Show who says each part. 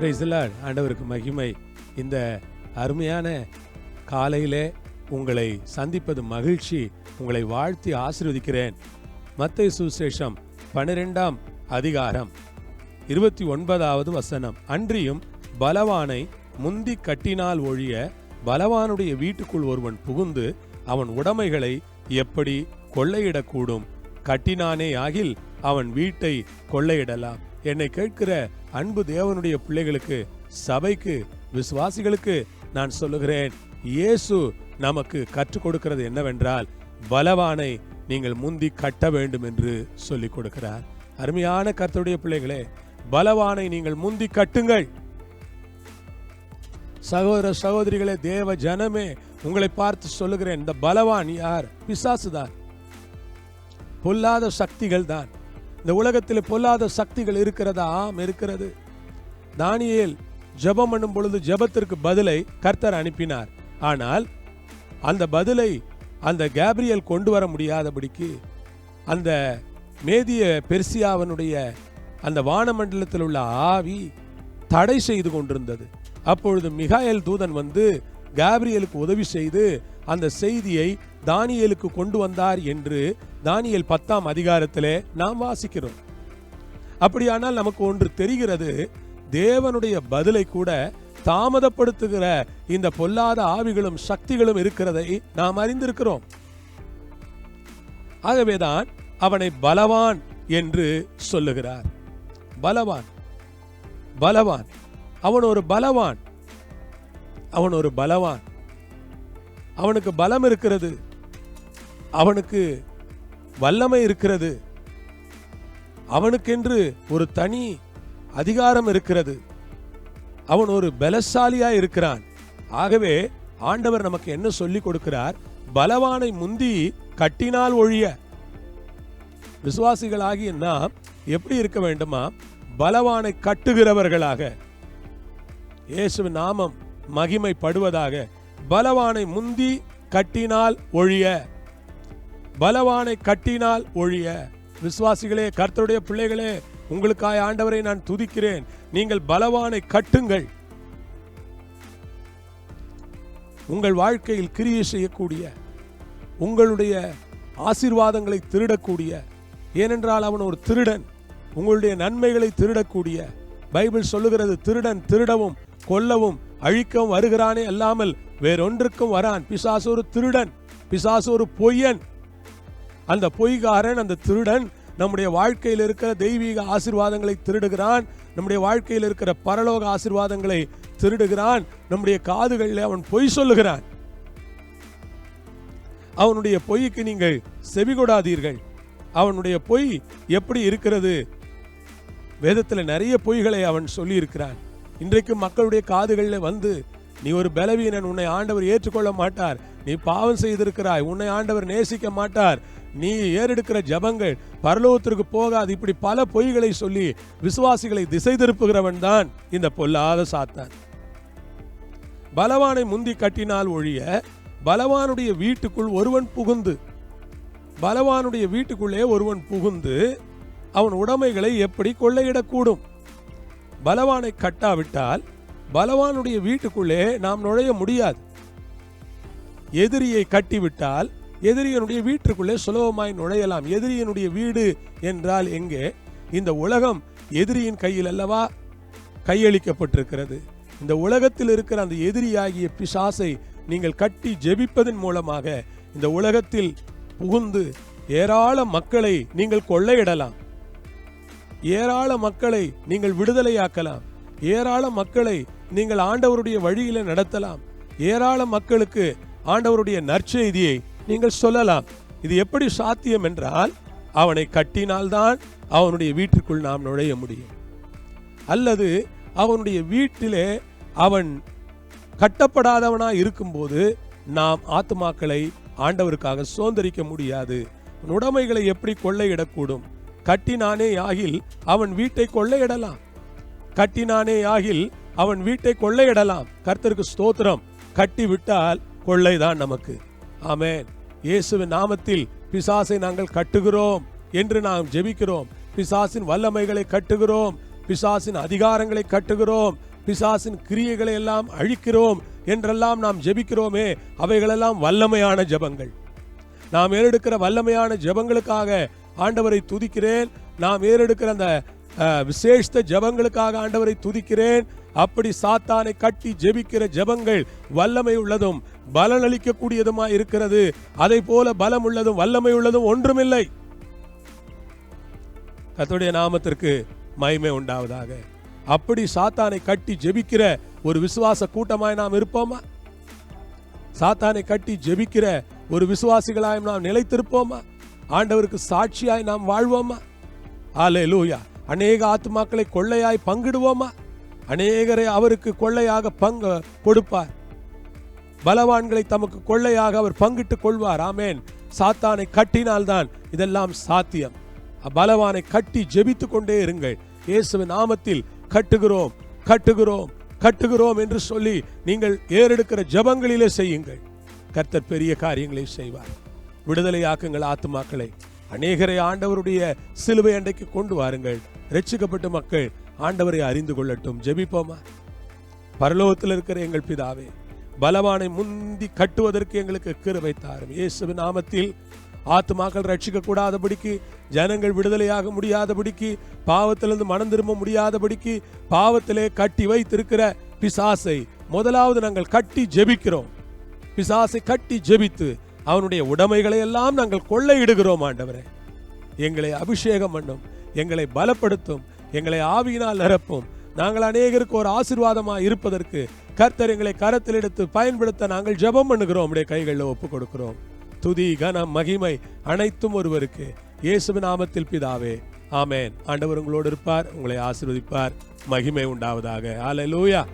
Speaker 1: Praise ஆண்டவருக்கு மகிமை. இந்த அருமையான காலையிலே உங்களை சந்திப்பது மகிழ்ச்சி. உங்களை வாழ்த்தி ஆசிர்வதிக்கிறேன். மத்திய சுசேஷம் பனிரெண்டாம் அதிகாரம் இருபத்தி ஒன்பதாவது வசனம். அன்றியும் பலவானை முந்தி கட்டினால் ஒழிய பலவானுடைய வீட்டுக்குள் ஒருவன் புகுந்து அவன் உடைமைகளை எப்படி கொள்ளையிடக்கூடும்? கட்டினானே ஆகில் அவன் வீட்டை கொள்ளையிடலாம். என்னை கேட்கிற அன்பு தேவனுடைய பிள்ளைகளுக்கு சபைக்கு விசுவாசிகளுக்கு நான் சொல்லுகிறேன் இயேசு நமக்கு கற்றுக் கொடுக்கிறது என்னவென்றால் பலவானை நீங்கள் முந்தி கட்ட வேண்டும் என்று சொல்லிக் கொடுக்கிறார். அருமையான கர்த்தருடைய பிள்ளைகளே பலவானை நீங்கள் முந்தி கட்டுங்கள். சகோதர சகோதரிகளே தேவ ஜனமே உங்களை பார்த்து சொல்லுகிறேன் இந்த பலவான் யார்? பிசாசுதான் பொல்லாத சக்திகள் தான். இந்த உலகத்தில் பொல்லாத சக்திகள் இருக்கிறதா? ஆம் இருக்கிறது. தானியேல் ஜெபம் பண்ணும் பொழுது ஜெபத்திற்கு பதிலை கர்த்தர் அனுப்பினார். ஆனால் அந்த பதிலை அந்த கேப்ரியல் கொண்டு வர முடியாதபடிக்கு அந்த மேதிய பெர்சியாவனுடைய அந்த வானமண்டலத்தில் உள்ள ஆவி தடை செய்து கொண்டிருந்தது. அப்பொழுது மிகாயல் தூதன் வந்து கேப்ரியலுக்கு உதவி செய்து அந்த செய்தியை தானியலுக்கு கொண்டு வந்தார் என்று தானியல் பத்தாம் அதிகாரத்திலே நாம் வாசிக்கிறோம். அப்படியானால் நமக்கு ஒன்று தெரிகிறது தேவனுடைய பதிலை கூட தாமதப்படுத்துகிற இந்த பொல்லாத ஆவிகளும் சக்திகளும் இருக்கிறதை நாம் அறிந்திருக்கிறோம். ஆகவேதான் அவனை பலவான் என்று சொல்லுகிறார். பலவான். பலவான். அவன் ஒரு பலவான். அவன் ஒரு பலவான். அவனுக்கு பலம் இருக்கிறது. அவனுக்கு வல்லமை இருக்கிறது. அவனுக்கென்று ஒரு தனி அதிகாரம் இருக்கிறது. அவன் ஒரு பலசாலியா இருக்கிறான். ஆகவே ஆண்டவர் நமக்கு என்ன சொல்லி கொடுக்கிறார்? பலவானை முந்தி கட்டினால் ஒழிய. விசுவாசிகளாகிய நாம் எப்படி இருக்க வேண்டுமா? பலவானை கட்டுகிறவர்களாக. இயேசு நாமம் மகிமைப்படுவதாக. பலவானை முந்தி கட்டினால் ஒழிய பலவானை கட்டினால் ஒழிய. விசுவாசிகளே கர்த்தருடைய பிள்ளைகளே உங்களுக்காய் ஆண்டவரை நான் துதிக்கிறேன். நீங்கள் பலவானை கட்டுங்கள். உங்கள் வாழ்க்கையில் கிரியை செய்யக்கூடிய உங்களுடைய ஆசீர்வாதங்களை திருடக்கூடிய ஏனென்றால் அவன் ஒரு திருடன். உங்களுடைய நன்மைகளை திருடக்கூடிய பைபிள் சொல்லுகிறது திருடன் திருடவும் கொல்லவும் அழிக்கவும் வருகிறானே அல்லாமல் வேறொன்றுக்கும் வரான். பிசாசு ஒரு திருடன் பிசாசு ஒரு பொய்யன். அந்த பொய்காரன் அந்த திருடன் நம்முடைய வாழ்க்கையில் இருக்கிற தெய்வீக ஆசிர்வாதங்களை திருடுகிறான். நம்முடைய வாழ்க்கையில் இருக்கிற பரலோக ஆசீர்வாதங்களை திருடுகிறான். நம்முடைய காதுகளில் அவன் பொய் சொல்லுகிறான். அவனுடைய பொய்க்கு நீங்கள் செவிகொடாதீர்கள் அவனுடைய பொய் எப்படி இருக்கிறது? வேதத்தில் நிறைய பொய்களை அவன் சொல்லி இருக்கிறான் இன்றைக்கு மக்களுடைய காதுகளில் வந்து நீ ஒரு பலவீனன் உன்னை ஆண்டவர் ஏற்றுக்கொள்ள மாட்டார். நீ பாவம் செய்திருக்கிறாய். உன்னை ஆண்டவர் நேசிக்க மாட்டார். நீ ஏறெடுக்கிற ஜபங்கள் பரலோகத்திற்கு போகாது. இப்படி பல பொய்களை சொல்லி விசுவாசிகளை திசை திருப்புகிறவன் தான் இந்த பொல்லாத சாத்தான். பலவானை முந்தி கட்டினால் ஒழிய பலவானுடைய வீட்டுக்குள் ஒருவன் புகுந்து பலவானுடைய வீட்டுக்குள்ளே ஒருவன் புகுந்து அவன் உடைமைகளை எப்படி கொள்ளையிடக்கூடும்? பலவானை கட்டாவிட்டால் பலவானுடைய வீட்டுக்குள்ளே நாம் நுழைய முடியாது. எதிரியை கட்டிவிட்டால் எதிரியனுடைய வீட்டுக்குள்ளே சுலபமாய் நுழையலாம். எதிரியனுடைய வீடு என்றால் எங்கே? இந்த உலகம் எதிரியின் கையில் அல்லவா? கையளிக்கப்பட்டிருக்கிறது. இந்த உலகத்தில் இருக்கிற அந்த எதிரியாகிய பிசாசை நீங்கள் கட்டி ஜெபிப்பதன் மூலமாக இந்த உலகத்தில் புகுந்து ஏராள மக்களை நீங்கள் கொள்ளையிடலாம். ஏராள மக்களை நீங்கள் விடுதலையாக்கலாம். ஏராள மக்களை நீங்கள் ஆண்டவருடைய வழியில நடத்தலாம். ஏராள மக்களுக்கு ஆண்டவருடைய நற்செய்தியை நீங்கள் சொல்லலாம். இது எப்படி சாத்தியம் என்றால் அவனை கட்டினால்தான் அவனுடைய வீட்டிற்குள் நாம் நுழைய முடியும். அல்லது அவனுடைய வீட்டிலே அவன் கட்டப்படாதவனாக இருக்கும்போது நாம் ஆத்துமாக்களை ஆண்டவருக்காக சுதந்திரிக்க முடியாது. உடமைகளை உடைமைகளை எப்படி கொள்ளையிடக்கூடும்? கட்டினானே ஆகில் அவன் வீட்டை கொள்ளையிடலாம். கட்டினானே ஆகில் அவன் வீட்டை கொள்ளையிடலாம். கர்த்தருக்கு ஸ்தோத்திரம். கட்டி விட்டால் கொள்ளைதான் நமக்கு. ஆமேன். இயேசுவின் நாமத்தில் பிசாசை நாங்கள் கட்டுகிறோம் என்று நாம் ஜெபிக்கிறோம். பிசாசின் வல்லமைகளை கட்டுகிறோம். பிசாசின் அதிகாரங்களை கட்டுகிறோம். பிசாசின் கிரியைகளை எல்லாம் அழிக்கிறோம் என்றெல்லாம் நாம் ஜெபிக்கிறோமே. அவைகளெல்லாம் வல்லமையான ஜெபங்கள். நாம் ஏறெடுக்கிற வல்லமையான ஜெபங்களுக்காக ஆண்டவரை துதிக்கிறேன். நாம் ஏறெடுக்கிற அந்த அஹ், ஜபங்களுக்காக ஜெபங்களுக்காக ஆண்டவரை துதிக்கிறேன். அப்படி சாத்தானை கட்டி ஜெபிக்கிற ஜெபங்கள் வல்லமை உள்ளதும் பலனளிக்க இருக்கிறது. அதை போல பலம் உள்ளதும் வல்லமை உள்ளதும் ஒன்றுமில்லை. கத்துடைய நாமத்திற்கு மகிமை உண்டாவதாக. அப்படி சாத்தானை கட்டி ஜெபிக்கிற ஒரு விசுவாச கூட்டமாய் நாம் இருப்போமா? சாத்தானை கட்டி ஜெபிக்கிற ஒரு விசுவாசிகளாய் நாம் நிலைத்திருப்போமா? ஆண்டவருக்கு சாட்சியாய் நாம் வாழ்வோமா? ஆலே லூயா அநேக ஆத்துமாக்களை கொள்ளையாய் பங்கிடுவோமா? அநேகரை அவருக்கு கொள்ளையாக பங்கு கொடுப்பார். பலவான்களை தமக்கு கொள்ளையாக அவர் பங்கிட்டுக் கொள்வார். ஆமேன். சாத்தானை கட்டினால்தான் இதெல்லாம் சாத்தியம். பலவானை கட்டி ஜெபித்துக் கொண்டே இருங்கள். இயேசுவின் நாமத்தில் கட்டுகிறோம் கட்டுகிறோம் கட்டுகிறோம் என்று சொல்லி நீங்கள் ஏறெடுக்கிற ஜெபங்களிலே செய்யுங்கள். கர்த்தர் பெரிய காரியங்களை செய்வார். விடுதலையாக்குங்கள் ஆத்துமாக்களை. அநேகரை ஆண்டவருடைய சிலுவை அண்டைக்கு கொண்டு வாருங்கள். ரட்சிக்கப்பட்ட மக்கள் ஆண்டவரை அறிந்து கொள்ளட்டும். ஜெபிப்போமா? பரலோகத்தில் இருக்கிற எங்கள் பிதாவே பலவானை முந்தி கட்டுவதற்கு எங்களுக்கு கிருபை தாரும். இயேசு நாமத்தில் ஆத்துமாக்கள் ரட்சிக்க கூடாதபடிக்கு ஜனங்கள் விடுதலையாக முடியாதபடிக்கு பாவத்திலிருந்து மனம் திரும்ப முடியாதபடிக்கு பாவத்திலே கட்டி வைத்திருக்கிற பிசாசை முதலாவது நாங்கள் கட்டி ஜெபிக்கிறோம். பிசாசை கட்டி ஜெபித்து அவனுடைய உடைமைகளை எல்லாம் நாங்கள் கொள்ளையிடுகிறோம் ஆண்டவரே. எங்களை அபிஷேகம் பண்ணும் எங்களை பலப்படுத்தும் எங்களை ஆவியினால் நிரப்பும். நாங்கள் அநேகருக்கு ஒரு ஆசிர்வாதமாக இருப்பதற்கு கர்த்தர் எங்களை கரத்தில் எடுத்து பயன்படுத்த நாங்கள் ஜெபம் பண்ணுகிறோம். உடைய கைகளில் ஒப்புக் கொடுக்கிறோம். துதி கனம் மகிமை அனைத்தும் ஒருவருக்கு. இயேசு நாமத்தில் பிதாவே ஆமேன். ஆண்டவர் உங்களோடு இருப்பார் உங்களை ஆசிர்வதிப்பார். மகிமை உண்டாவதாக. ஹalleluya